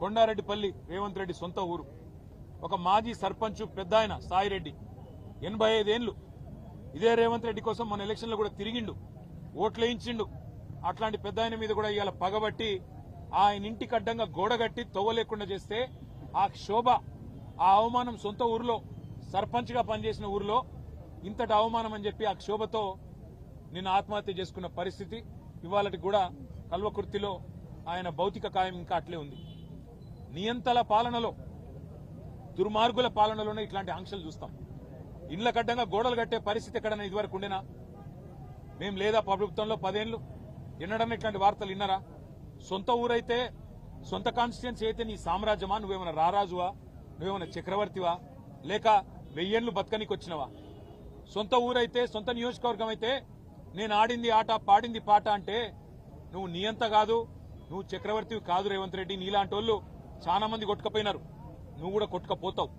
కొండారెడ్డిపల్లి రేవంత్ రెడ్డి సొంత ఊరు. ఒక మాజీ సర్పంచ్ పెద్ద ఆయన సాయిరెడ్డి. ఎనభై ఐదేళ్ళు ఇదే రేవంత్ రెడ్డి కోసం మన ఎలక్షన్లో కూడా తిరిగిండు. ఓట్లేయించిండు అట్లాంటి పెద్ద ఆయన మీద కూడా ఇవాళ పగబట్టి ఆయన ఇంటికి అడ్డంగా గోడ కట్టి చేస్తే ఆ క్షోభ ఆ అవమానం సొంత ఊరిలో సర్పంచ్గా పనిచేసిన ఊరిలో ఇంతటి అవమానం అని చెప్పి ఆ క్షోభతో నిన్న ఆత్మహత్య చేసుకున్న పరిస్థితి ఇవాళటి కూడా కల్వకుర్తిలో ఆయన భౌతిక కాయం ఇంకా అట్లే ఉంది. నియంతల పాలనలో దుర్మార్గుల పాలనలోనే ఇట్లాంటి ఆంక్షలు చూస్తాం. ఇండ్ల కడ్డంగా గోడలు కట్టే పరిస్థితి ఎక్కడన్నా ఇదివరకు ఉండేనా? మేము లేదా ప్రభుత్వంలో పదేళ్ళు వినడమే ఇట్లాంటి వార్తలు విన్నారా? సొంత ఊరైతే సొంత కాన్స్టిట్యున్సీ అయితే నీ సామ్రాజ్యమా? నువ్వేమైనా రారాజువా? నువ్వేమైనా చక్రవర్తివా? లేక వెయ్యేళ్ళు బతకనికి వచ్చినవా సొంత ఊరైతే సొంత నియోజకవర్గం అయితే నేను ఆడింది ఆట పాడింది పాట అంటే నువ్వు నియంత కాదు నువ్వు చక్రవర్తివి కాదు రేవంత్ రెడ్డి నీలాంటి వాళ్ళు చాలా మంది కొట్టుకపోయినారు. నువ్వు కూడా కొట్టుకపోతావు.